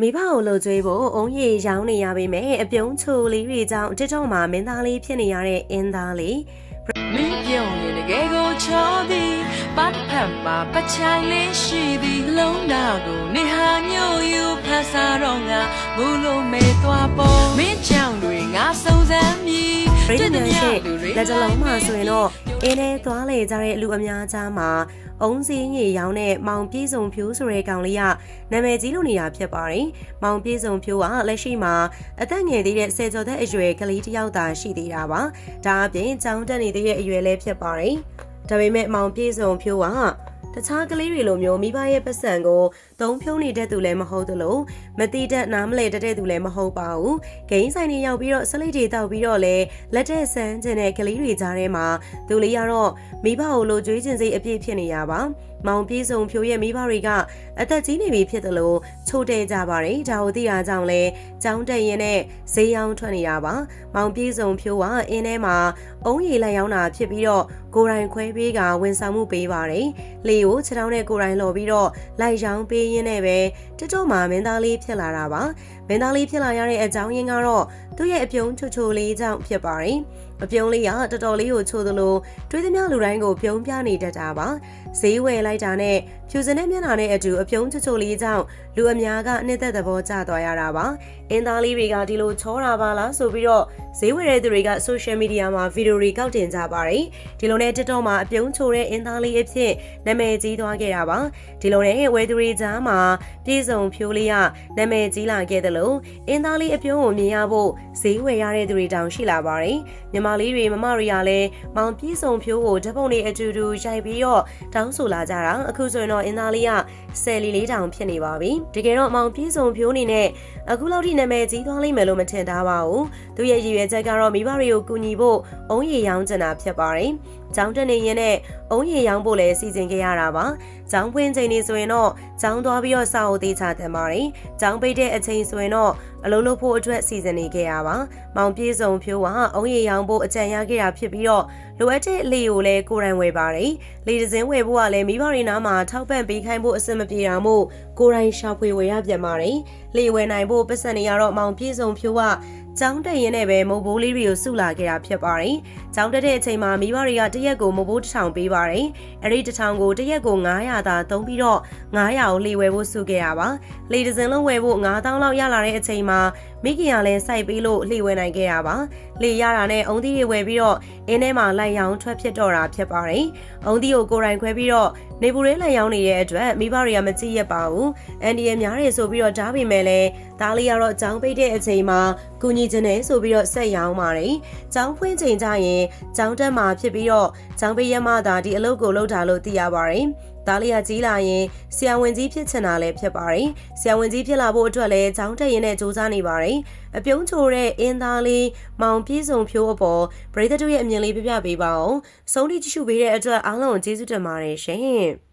မိဘကိုလှုပ်ကြွေးဖို့အုံးရည်ရောင်းနေရပေမဲ့အပြုံးချိုလေးတွေကြောင့်တစ်တော့မှာမင်းသားလေးဖြစ်နေရတဲ့အင်းသားလေးမင်းပြုံးရင်တကယ်ကိုချောသည်ပတ်ဖက်မှာပချိုင်လေးရှိသည်လုံးနာကိုနေဟာညို့ယူဖတ်စားတော့ငါမူလို့မဲသွားပေါ်မင်းချောင်းတွေငါစုံစမ်းမည်ပရိသတ်များရှိလက်တလုံးမှာဆိုရင်တော့ အင်းနဲ့သွားလေကြတဲ့လူအများကြားမှာအုံးစင်းကြီးရောင်းတဲ့မောင်ပြေးစုံဖြိုးဆိုတဲ့ကောင်လေးကနာမည်ကြီးလို့နေတာဖြစ်ပါတယ်။မောင်ပြေးစုံဖြိုးကလက်ရှိမှာအသက်ငယ်သေးတဲ့ဆယ်ကျော်သက်အရွယ်ကလေးတစ်ယောက်သာရှိသေးတာပါ။ဒါအပြင်ကျောင်းတက်နေသေးတဲ့အရွယ်လည်းဖြစ်ပါတယ်။ဒါပေမဲ့မောင်ပြေးစုံဖြိုးက တခြားကလေးတွေလိုမျိုးမိဘရဲ့ပတ်စံကိုသုံးဖြုံးနေတဲ့သူလည်းမဟုတ်သလိုမတိတတ်နားမလဲတတဲ့သူလည်းမဟုတ်ပါဘူးဂိမ်းဆိုင်တွေရောက်ပြီးတော့ဆလိတ်တွေတောက်ပြီးတော့လဲလက်တဲ့ဆန်းကျင်တဲ့ကလေးတွေကြားထဲမှာသူလေးကတော့မိဘကိုလိုကြွေးကျင်စိတ်အပြည့်ဖြစ်နေရပါမောင်ပြေးစုံဖြိုးရဲ့မိဘတွေကအသက်ကြီးနေပြီဖြစ်တယ်လို့ချိုးတဲကြပါတယ်ဒါကိုသိတာကြောင့်လဲចောင်းတက်ရင်နဲ့ဈေးရောင်းထွက်နေတာပါမောင်ပြေးစုံဖြိုးကအင်းထဲမှာအုံးရည်လက်ရောင်းတာဖြစ်ပြီးတော့ကိုယ်တိုင်ခွဲပေးကဝန်ဆောင်မှုပေးပါတယ်လေကိုခြေထောက်နဲ့ကိုယ်တိုင်လော်ပြီးတော့လိုက်ရောင်းပေးရင်းနဲ့ပဲတွတ်တော့မှာမင်းသားလေးဖြစ်လာတာပါမင်းသားလေးဖြစ်လာရတဲ့အကြောင်းရင်းကတော့သူ့ရဲ့အပြုံးချိုချိုလေးကြောင့်ဖြစ်ပါတယ်အပြုံးလေးကတော်တော်လေးကိုချိုသလိုတွေးသမျှလူတိုင်းကိုပြုံးပြနေတတ်တာပါဈေးဝယ်လိုက်တာနဲ့ဖြူစင်တဲ့မျက်နှာနဲ့အတူအပြုံးချိုချိုလေးကြောင့်လူအများကနှစ်သက်သဘောကျသွားရတာပါအင်းသားလေးတွေကဒီလိုချောတာပါလားဆိုပြီးတော့ဈေးဝယ်တဲ့သူတွေက social media မှာဗီဒီယိုတွေကောက်တင်ကြပါတယ်ဒီလိုနဲ့ TikTok မှာအပြုံးချိုတဲ့အင်းသားလေးအဖြစ်နာမည်ကြီးသွားခဲ့တာပါဒီလိုနဲ့ဝယ်သူတွေကြားမှာပြည်စုံဖြိုးလေးကနာမည်ကြီးလာခဲ့တယ်လို့အင်းသားလေးအပြုံးကိုမြင်ရဖို့ဈေးဝယ်ရတဲ့သူတွေတောင်ရှိလာပါတယ်မြန်မာလေးတွေမမတွေကလည်းမောင်ပြည်စုံဖြိုးကိုဓာတ်ပုံတွေအတူတူရိုက်ပြီးတော့တောင်းဆိုလာကြတာအခုဆိုရင်တော့အင်းသားလေးကဆယ်လီလေးတောင်ဖြစ်နေပါပြီတကယ်တော့မောင်ပြည်စုံဖြိုးနေနဲ့အခုလောက်ထိနာမည်ကြီးသွားလိမ့်မယ်လို့မထင်ထားပါဘူးသူရဲ့ရည်ရွယ်ချက်ကတော့မိဘတွေကိုကူညီဖို့အုံးရည်ရောင်းချင်တာဖြစ်ပါတယ်။ကျောင်းတက်နေရင်နဲ့အုံးရည်ရောင်းဖို့လည်းစီစဉ်ခဲ့ရတာပါ။ကျောင်းဖွင့်ချိန်နေဆိုရင်တော့ကျောင်းသွားပြီးတော့စာအုပ်သေးချတင်ပါတယ်။ကျောင်းပိတ်တဲ့အချိန်ဆိုရင်တော့အလုံးလုံးဖို့အတွက်စီစဉ်နေခဲ့ရပါ။မောင်ပြေဆုံးဖြိုးကအုံးရည်ရောင်းဖို့အကြံရခဲ့တာဖြစ်ပြီးတော့လိုအပ်တဲ့လေကိုလည်းကိုယ်တိုင်ဝယ်ပါတယ်။လေဒဇင်းဝယ်ဖို့ကလည်းမိဘတွေနားမှာထောက်ပံ့ပေးခိုင်းဖို့အဆင်မပြေတာမို့ကိုယ်တိုင်ရှာဖွေဝယ်ရပြန်ပါတယ်။လေဝယ်နိုင်ဖို့ပတ်စံတွေကတော့မောင်ပြေဆုံးဖြိုးက ကျောင်းတက်ရင်နဲ့ပဲမုတ်ဘိုးလေးတွေကိုစုလာခဲ့တာဖြစ်ပါတယ်။ကျောင်းတက်တဲ့အချိန်မှာမိဘတွေကတရက်ကိုမုတ်ဘိုးတစ်ထောင်ပေးပါတယ်။အဲဒီတစ်ထောင်ကိုတရက်ကို900သာသုံးပြီးတော့900ကိုလေဝယ်ဖို့စုခဲ့ရပါ။လေဒဇင်လုံးဝယ်ဖို့9000လောက်ရလာတဲ့အချိန်မှာမိခင်ကလည်းစိုက်ပေးလို့လှေဝယ်နိုင်ခဲ့တာပါလှေရတာနဲ့အုံသီးတွေဝယ်ပြီးတော့အင်းထဲမှာလိုက်ရောင်ထွက်ဖြစ်တော့တာဖြစ်ပါတယ်အုံသီးကိုကိုယ်တိုင်ခွဲပြီးတော့နေပူရဲလိုက်ရောင်နေတဲ့အတွက်မိဘတွေကမကြည့်ရပါဘူးအန်ဒီရဲ့များတယ်ဆိုပြီးတော့ဓာပေမဲ့လည်းဒါလေးကတော့အကြောင်းပိတ်တဲ့အချိန်မှာကုညီခြင်းနဲ့ဆိုပြီးတော့ဆက်ရောင်းပါတယ်။ကျောင်းဖွင့်ချိန်ကျရင်ကျောင်းတက်မှာဖြစ်ပြီးတော့ကျောင်းပိတ်ရမှသာဒီအလုပ်ကိုလုပ်တာလို့သိရပါတယ်။ ဒါလေးကကြီးလာရင်ဆရာဝန်ကြီးဖြစ်ချင်တာလည်းဖြစ်ပါတယ်။ဆရာဝန်ကြီးဖြစ်လာဖို့အတွက်လည်းចောင်းတက်ရင်နဲ့စူးစမ်းနေပါတယ်။အပြုံးချိုတဲ့အင်းသားလေးမောင်ပြေဆုံးဖြိုးအပေါ်ပရိသတ်တို့ရဲ့အမြင်လေးပြပြပေးပါအောင်။ဆုံးထိကြည့်ရှုပေးတဲ့အတွက်အားလုံးကိုကျေးဇူးတင်ပါတယ်ရှင်။